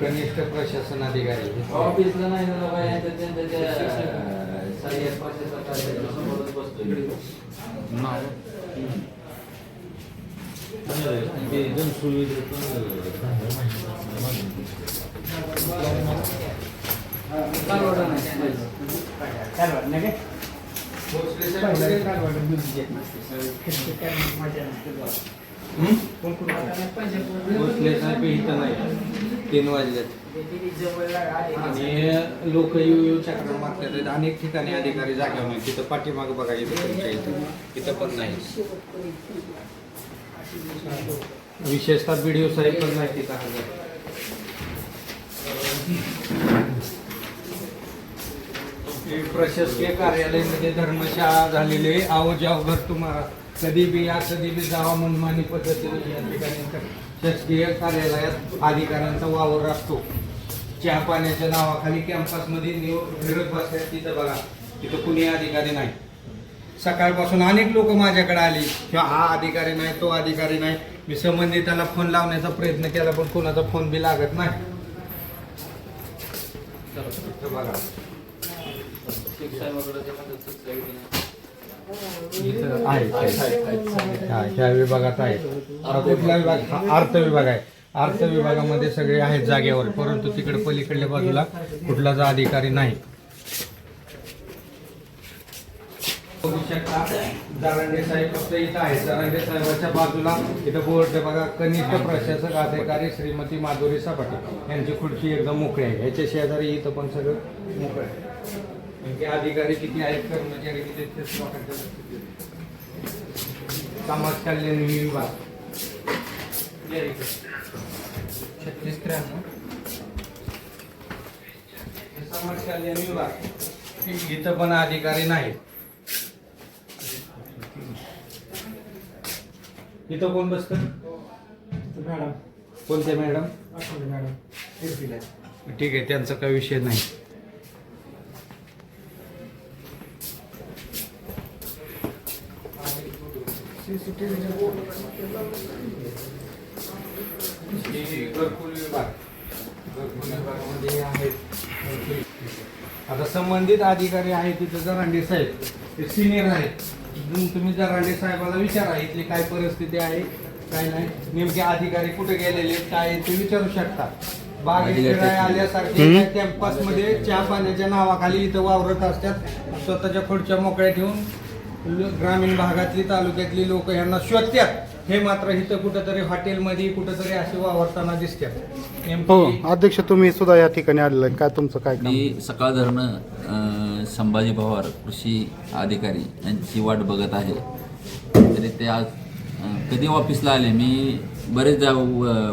कनिष्ठ प्रशासन अधिकारी ऑफिसला नाही ना बाबा यांच्या त्यांच्या त्या सहाय्यक इथं नाही. तीन वाजलेत. आणि लोक येऊ येऊ चक्र मागतात अनेक ठिकाणी अधिकारी जागा नाही तिथं पाठीमाग बघा इथं तुमच्या इथं. इथं पण नाही. विशेषतः बीडीओ साहेब पण नाही तिथं हजर. प्रशासकीय कार्यालयामध्ये धर्मशाळा झालेली आहे. घर तुम्हाला. कधी बी या कधी बी जावा मनमानी पद्धतीने या ठिकाणी शासकीय कार्यालयात अधिकाऱ्यांचा वावर असतो. चहा पाण्याच्या नावाखाली कॅम्पसमध्ये निव फिरत बसतात तिथं बघा तिथं कुणी अधिकारी नाही. सकाळपासून अनेक लोक माझ्याकडे आली. किंवा हा अधिकारी नाही तो अधिकारी नाही. मी संबंधिताला फोन लावण्याचा प्रयत्न केला पण कोणाचा फोन बी लागत नाही. बघा. इथं आहे हा, ह्या विभागात आहे हा कुठला विभाग? हा अर्थ विभाग आहे. अर्थ विभागामध्ये सगळे आहेत जागेवर परंतु तिकडे पलीकडल्या बाजूला कुठलाच अधिकारी नाही. बघू शकता जारांडे साहेब फक्त इथं आहे जारांडे साहेबाच्या बाजूला इथं बोर्ड बघा. कनिष्ठ प्रशासक अधिकारी श्रीमती माधुरी सपाटे. यांची खुर्ची एकदम मोकळी आहे. ह्याच्या शेजारी इथं पण सगळं मोकळं आहे. म्हणजे अधिकारी किती आहेत कर्मचारी किती तेच लोकांच्या लक्षात. समाज कल्याण विभाग. छत्तीस त्र्याण्णव. हे समाज कल्याण विभाग. इथं पण अधिकारी नाही इथं कोण बसत? मॅडम. कोणते मॅडम? मॅडम. ठीक आहे त्यांचा काही विषय नाही हे घरकुल विभाग घरकुल विभागामध्ये आहेत आता संबंधित अधिकारी आहेत तिथं जरांडे साहेब ते सिनियर आहेत. तुम्ही- तुम्ही जरांडे साहेबाला विचारा इथली काय परिस्थिती आहे काय नाही नेमके अधिकारी कुठे गेलेले काय आहे ते विचारू शकता. बाग फिराय आल्यासारखे कॅम्पसमध्ये चहा पाण्याच्या नावाखाली इथं वावरत असतात स्वतःच्या खुर्च्या मोकळ्या ठेवून ग्रामीण भागातली तालुक्यातली लोक यांना शोधतात हे मात्र इथं कुठंतरी हॉटेलमध्ये कुठंतरी असे वावरताना दिसतात हो अध्यक्ष तुम्ही सुद्धा या ठठिकाणी आलेला आहे. काय तुमचं काय काम? मी सकाळ धरणं संभाजी पवार कृषी अधिकारी यांची वाट बघत आहे. तरी ते आज कधी ऑफिसला आले? मी बरेच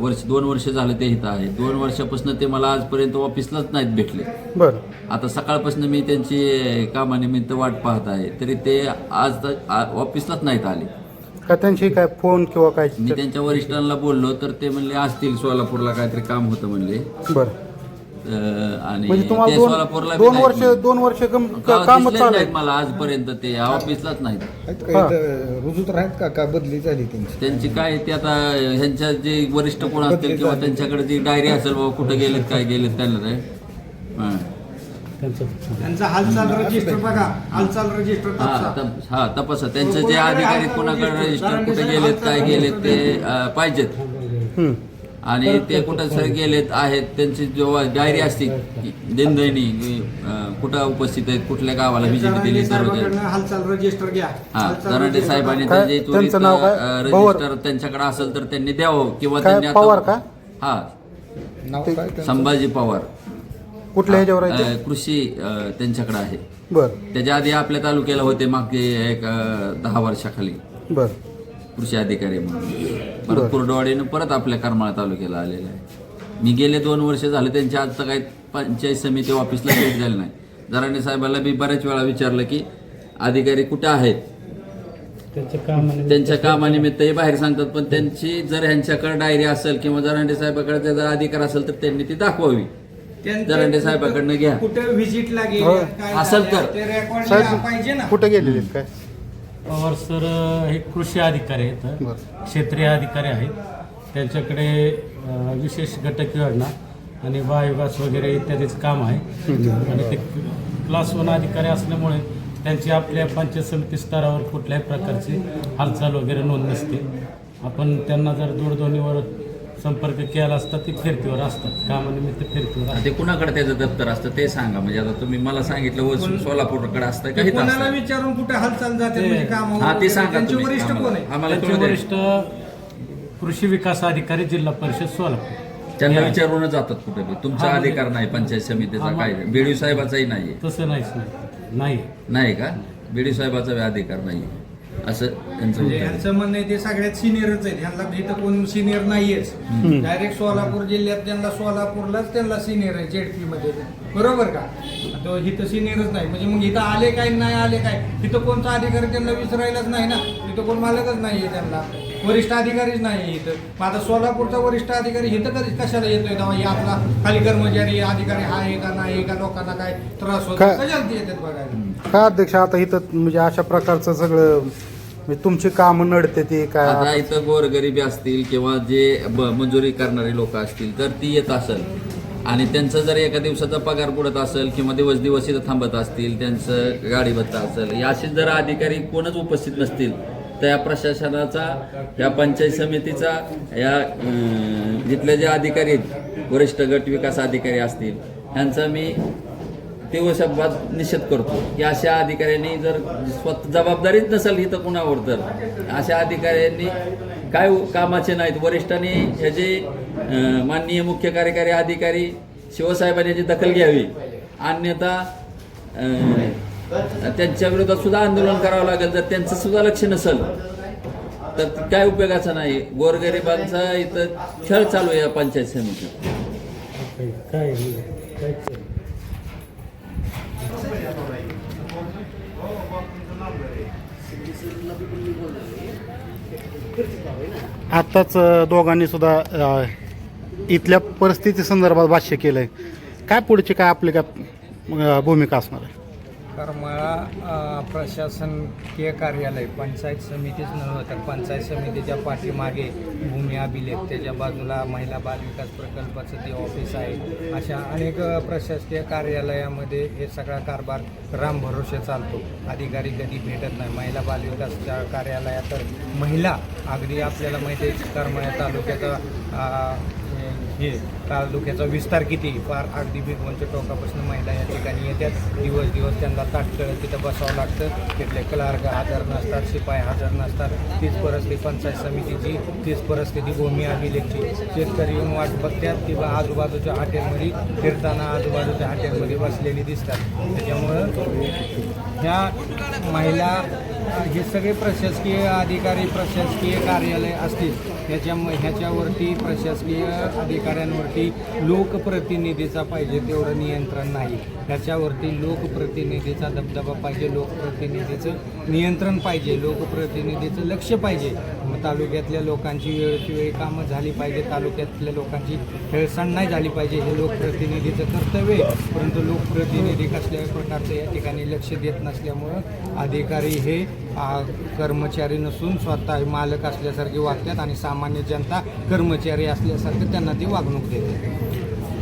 वर्ष दोन वर्ष झालं ते इथं आहे. दोन वर्षापासून ते मला आजपर्यंत ऑफिसलाच नाहीत भेटले. बरं. आता सकाळपासून मी त्यांची कामानिमित्त वाट पाहत आहे तरी ते आज ऑफिसलाच नाहीत आले. त्यांची काय फोन किंवा काय? मी त्यांच्या वरिष्ठांना बोललो तर ते म्हणले असतील सोलापूरला काहीतरी काम होतं म्हणले. बरं. आणि म्हणजे तुम्हाला ते दोन सोलापूरला बी दोन नाहीत. वर्ष. दोन वर्ष गावात दिसलेच चालू नाहीत मला आजपर्यंत ते ऑफिसलाच नाहीत. आहेत का? इथं रुजू तर आहेत का? का बदली झाली त्यांची? त्यांची काय ते आता ह्यांच्या जे वरिष्ठ कोण असतील किंवा त्यांच्याकडे जी डायरी असेल बाबा कुठे गेलेत काय गेलेत त्यांना नाही हां. त्यांचा हालचाल रजिस्टर बघा. हालचाल रजिस्टर हा तप- हा तपासा. त्यांचे जे अधिकारी कोणाकडे रजिस्टर कुठे गेलेत काय गेलेत ते अं, पाहिजेत. हं. आणि ते कुठं सर गेलेत आहेत त्यांची जेव्हा डायरी असते दिनदैनी कुठं उपस्थित आहेत कुठल्या गावाला व्हिजिट दिली सर्व काही. हालचाल रजिस्टर घ्या. हा साहेबांनी त्यांचं नाव काय? अं, पवार. रजिस्टर त्यांच्याकडे असेल तर त्यांनी द्यावं किंवा काय, त्यांनी पवार का? हा. नाव काय त्यांचं? संभाजी पवार. कुठल्या ह्याच्यावर आहे ते? अं, कृषी अं, त्यांच्याकडे आहे. बरं. त्याच्या आधी आपल्या तालुक्याला होते मागे एक अं, दहा वर्षाखाली. बरं. कृषी अधिकारी म्हणून. परत कुर्डवाडीनं परत आपल्या करमाळा तालुक्याला आलेलं आहे. मी गेले दोन वर्ष झाले त्यांच्या आज तर काही पंचायत समिती ऑफिसला भेट झाली नाही. जरांडे साहेबाला मी बऱ्याच वेळा विचारलं की अधिकारी कुठे आहेत? त्यांच्या कामानिमित्त. हे बाहेर सांगतात पण त्यांची जर ह्यांच्याकडे डायरी असेल किंवा जरांडे साहेबाकडे जर अधिकार असेल तर त्यांनी ती दाखवावी. जरांडे साहेबाकडनं घ्या. कुठे व्हिजिटला हो. गेले काय असेल तर. ते रेकॉर्ड साहेब पाहिजे ना. कुठे गेलेले काय? पवार सर हे कृषी अधिकारी आहेत क्षेत्रीय अधिकारी आहेत. त्यांच्याकडे विशेष घटक योजना आणि बायोगॅस वगैरे इत्यादीचं काम आहे. आणि ते क्लास वन अधिकारी असल्यामुळे त्यांची आपल्या पंचायत समिती स्तरावर कुठल्याही प्रकारची हालचाल वगैरे नोंद नसते. आपण त्यांना जर दूरध्वनीवर संपर्क केला असता ते फिरतीवर असतात. कामानिमित्त फिरतीवर असतात ते कुणाकडे त्याचं दप्तर असतं ते सांगा. म्हणजे आता तुम्ही मला सांगितलं व सोलापूरकडे असतं काही कोणाला असतं? विचारून कुठे हालचाल जाते म्हणजे हा ते सांगा त्यांचे तुम्ही. वरिष्ठ कोण आहे? आम्हाला त्यांचे कळू द्या. वरिष्ठ कृषी विकास अधिकारी जिल्हा परिषद सोलापूर. त्यांना विचारूनच जातात कुठे बी. तुमचा हा, म्हणजे- अधिकार नाही पंचायत समितीचा हा, काय? बीडी साहेबाचाही नाहीये. तसं नाहीच नाही नाही. नाही का? बीडी साहेबाचा बी अधिकार नाही असं त्यांचं म्हणजे. यांचं म्हणणं आहे ते सगळ्यात सिनियरच आहेत. ह्यांना इथं कोण सिनियर नाहीयेच. डायरेक्ट सोलापूर जिल्ह्यात त्यांना सोलापूरलाच त्यांना सिनियर आहे जेडपी मध्ये. बरोबर का? तो इथं सिनियरच नाही. म्हणजे मग इथं आले काय नाही आले काय? इथं कोणता अधिकारी त्यांना विसरायलाच नाही ना? इथं कोण मालकच नाहीये त्यांना. वरिष्ठ अधिकारीच नाही इथं. मग आता सोलापूरचा वरिष्ठ अधिकारी इथं कधी कशाला येतोय? हे आपला खाली कर्मचारी अधिकारी आहे का नाही का लोकांना काय त्रास होतो? का- कशाला ते येतात बघायला? काय अध्यक्ष आता इथं म्हणजे अशा प्रकारचं सगळं म्हणजे तुमची कामं नडते ते आता काय इथं गोरगरिबी असतील किंवा जे ब- मंजुरी करणारे लोक असतील तर ती येत असेल. आणि त्यांचं जर एका दिवसाचा पगार बुडत असेल किंवा दिवस दिवस इथं थांबत असतील त्यांचं गाडी भत्ता असेल असे जर अधिकारी कोणच उपस्थित नसतील तर या प्रशासनाचा या पंचायत समितीचा या जिथले जे अधिकारी आहेत वरिष्ठ गट विकास अधिकारी असतील यांचा मी तीव्र शब्दात निषेध करतो. की अशा अधिकाऱ्यांनी जर स्वतः जबाबदारीच नसेल इथं कुणावर तर अशा अधिकाऱ्यांनी काय कामाचे नाहीत वरिष्ठांनी ह्याचे माननीय मुख्य कार्यकारी अधिकारी शिवसाहेबांनी याची दखल घ्यावी. अन्यथा अं, त्यांच्या विरोधात सुद्धा आंदोलन करावं लागेल. जर त्यांचं सुद्धा लक्ष नसेल तर काय उपयोगाचं नाही. गोरगरिबांचा इथं खेळ चालू आहे या पंचायत समितीत. आत्ताच दोघांनी सुद्धा इथल्या परिस्थिती संदर्भात भाष्य केलंय. काय पुढची काय आपली काय भूमिका असणार आहे? करमाळा प्रशासकीय कार्यालय पंचायत समितीच नव्हे तर पंचायत समितीच्या पाठीमागे भूमी अभिलेख त्याच्या बाजूला महिला बालविकास प्रकल्पाचं ते ऑफिस आहे. अशा अनेक प्रशासकीय कार्यालयामध्ये हे सगळा कारभार राम भरोसे चालतो. अधिकारी कधी भेटत नाही. महिला बालविकासच्या कार्यालयात तर महिला अगदी आपल्याला माहिती आहे करमळ्या तालुक्याचा तालुक्याचा विस्तार किती? फार अगदी भिगवणच्या टोकापासून महिला या ठिकाणी येतात. दिवस दिवस त्यांना ताटकळ तिथं बसावं लागतं. तिथले क्लार्क हजर नसतात शिपाई हजर नसतात. तीच परिस्थिती पंचायत समितीची तीच परिस्थिती भूमी अभिलेखची. शेतकरी येऊन वाट बघतात किंवा आजूबाजूच्या हॉटेलमध्ये फिरताना आजूबाजूच्या हॉटेलमध्ये बसलेली दिसतात. त्याच्यामुळं ह्या महिला हे सगळे प्रशासकीय अधिकारी प्रशासकीय कार्यालय असतील. ह्याच्या ह्याच्यावरती प्रशासकीय अधिकाऱ्यांवरती लोकप्रतिनिधीचा पाहिजे तेवढं नियंत्रण नाही. ह्याच्यावरती लोकप्रतिनिधीचा दबदबा पाहिजे लोकप्रतिनिधीचं नियंत्रण पाहिजे लोकप्रतिनिधीचं लक्ष पाहिजे. मग तालुक्यातल्या लोकांची वेळची वेळी कामं झाली पाहिजे तालुक्यातल्या लोकांची हेळसांड नाही झाली पाहिजे हे लोकप्रतिनिधीचं कर्तव्य आहे. परंतु लोकप्रतिनिधी कसल्याही प्रकारचं या ठिकाणी लक्ष देत नसल्यामुळं अधिकारी हे कर्मचारी नसून स्वतः मालक असल्यासारखे वागतात आणि सामान्य जनता कर्मचारी असल्यासारखं त्यांना ती वागणूक देते.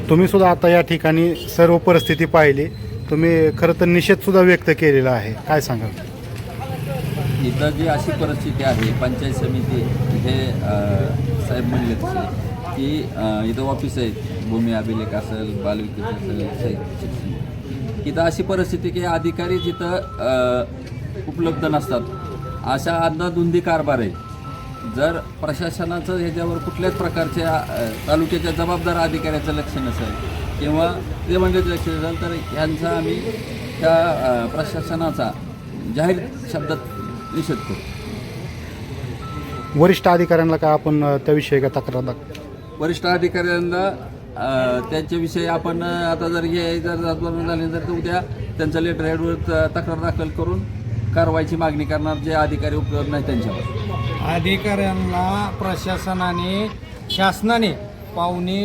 तुम्ही सुद्धा आता या ठिकाणी सर्व परिस्थिती पाहिली. तुम्ही खरं तर निषेध सुद्धा व्यक्त केलेला आहे. काय सांगाल? इथं जी अशी परिस्थिती आहे पंचायत समिती हे साहेब म्हणले तसे की इथं ऑफिस आहेत. भूमी अभिलेख असेल बालविकास असेल इथं अशी परिस्थिती की अधिकारी जिथं उपलब्ध नसतात. अशा अंदाधुंदी कारभार आहे जर प्रशासनाचं ह्याच्यावर कुठल्याच प्रकारच्या तालुक्याच्या जबाबदार अधिकाऱ्याचं लक्ष नसेल किंवा ते म्हणजे लक्ष नसेल तर ह्यांचा आम्ही त्या प्रशासनाचा जाहीर शब्दात निषेध करू. वरिष्ठ अधिकाऱ्यांना काय आपण त्याविषयी काय तक्रार दाख वरिष्ठ अधिकाऱ्यांना त्यांच्याविषयी आपण आता जर हे जर झाले तर उद्या त्यांचं लेटर हेडवर तक्रार दाखल करून कारवाईची मागणी करणार जे अधिकारी उपलब्ध नाही त्यांच्यावर? अधिकाऱ्यांना प्रशासनाने शासनाने पावणे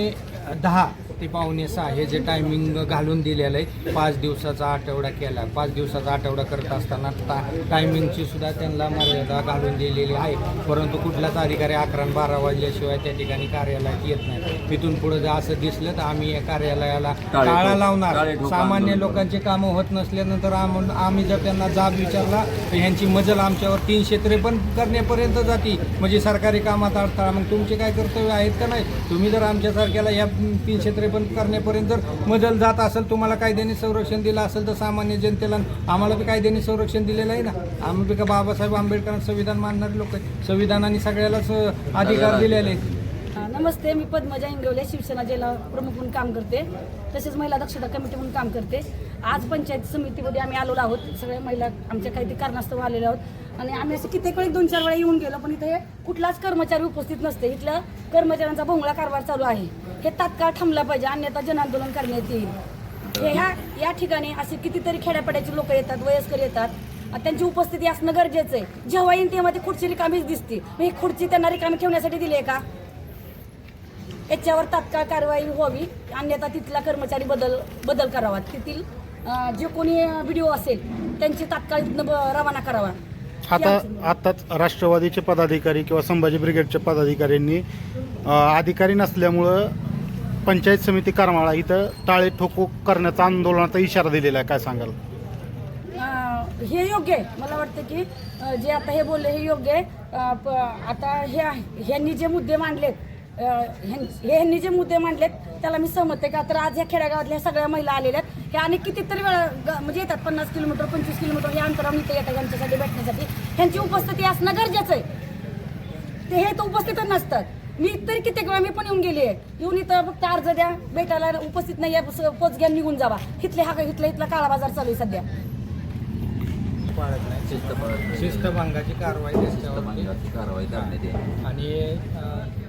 दहा ते पावणे सहा हे जे टायमिंग घालून दिलेलं आहे पाच दिवसाचा आठवडा केला. पाच दिवसाचा आठवडा करत असताना टा टायमिंगची सुद्धा त्यांना मर्यादा घालून दिलेली आहे. परंतु कुठलाच अधिकारी अकरा बारा वाजल्याशिवाय त्या ठिकाणी कार्यालयात येत नाही. तिथून पुढे जर असं दिसलं तर आम्ही या कार्यालयाला टाळे लावणार. सामान्य. लोकांची कामं होत नसल्यानंतर आम आम्ही जर त्यांना जाब विचारला तर ह्यांची मजल आमच्यावर तीन क्षेत्रे पण करण्यापर्यंत जाती. म्हणजे सरकारी कामात अडथळा. मग तुमचे काय कर्तव्य आहेत का नाही? तुम्ही जर आमच्यासारख्याला या तीन क्षेत्रे पण करण्यापर्यंत जर मजल जात असेल तुम्हाला कायद्याने संरक्षण दिलं असेल तर सामान्य जनतेला आम्हाला बी कायद्याने संरक्षण दिलेलं आहे ना. आम्ही बी का बाबासाहेब आंबेडकरांचं संविधान मानणारे लोक आहेत. संविधानाने सगळ्यालाच अधिकार दिलेले आहेत. नमस्ते. मी पद्मजा इंगवले शिवसेना जिल्हा प्रमुख म्हणून काम करते. तसेच महिला दक्षता कमिटी म्हणून काम करते. आज पंचायत समितीमध्ये आम्ही आलेलो आहोत. सगळ्या महिला आमच्या काही कारणास्तव आलेल्या आहोत. आणि आम्ही असं कित्येक वेळी दोन चार वेळा येऊन गेलो पण इथे कुठलाच कर्मचारी उपस्थित नसते. इथलं कर्मचाऱ्यांचा भोंगळा कारभार चालू आहे. हे तात्काळ थांबला पाहिजे. अन्यथा जनआंदोलन करण्यात येईल. हे ह्या या ठिकाणी असे कितीतरी खेड्यापाड्याचे लोक येतात वयस्कर येतात. आणि त्यांची उपस्थिती असणं गरजेचं आहे. जेव्हा येईल तेव्हा ती खुर्ची रिकामीच दिसते मग ही खुर्ची त्यांना रिकामी ठेवण्यासाठी दिली आहे का? याच्यावर तात्काळ कारवाई व्हावी. अन्यथा तिथला कर्मचारी बदल बदल करावा. तेथील जे कोणी व्हिडिओ असेल त्यांची तात्काळ रवाना करावा. आता आताच राष्ट्रवादीचे पदाधिकारी किंवा संभाजी ब्रिगेडच्या पदाधिकाऱ्यांनी अधिकारी नसल्यामुळं पंचायत समिती करमाळा इथं टाळे ठोको करण्याचा आंदोलनाचा इशारा दिलेला आहे. काय सांगाल? हे योग्य आहे. मला वाटतं की जे आता हे बोलले हे योग्य आहे. आता हे ह्यांनी जे मुद्दे मांडलेत हे ह्यांनी जे मुद्दे मांडलेत त्याला मी सहमत आहे का? तर आज ह्या खेड्यागावातल्या सगळ्या महिला आलेल्या आहेत. ह्या आणि कितीतरी वेळा म्हणजे येतात पन्नास किलोमीटर पंचवीस किलोमीटर या अंतरावर इथे येतात यांच्यासाठी भेटण्यासाठी. ह्यांची उपस्थिती असणं गरजेचं आहे. ते हे तर उपस्थितच नसतात. मी तरी कित्येक वेळा मी पण येऊन गेली आहे. येऊन इथं फक्त अर्ज द्या भेटायला उपस्थित नाही आहे पोच घ्या निघून जावा. इथले हा इथला इथला काळा बाजार चालू आहे सध्या. पाळत नाही शिस्त. शिस्तभंगाची कारवाई शिस्तभंगाची कारवाई करण्यात येईल. आणि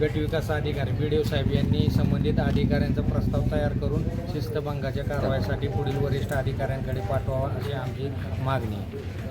गटविकास अधिकारी बी डी ओ साहेब यांनी संबंधित अधिकाऱ्यांचा प्रस्ताव तयार करून शिस्तभंगाच्या कारवाईसाठी पुढील वरिष्ठ अधिकाऱ्यांकडे पाठवावा अशी आमची मागणी आहे.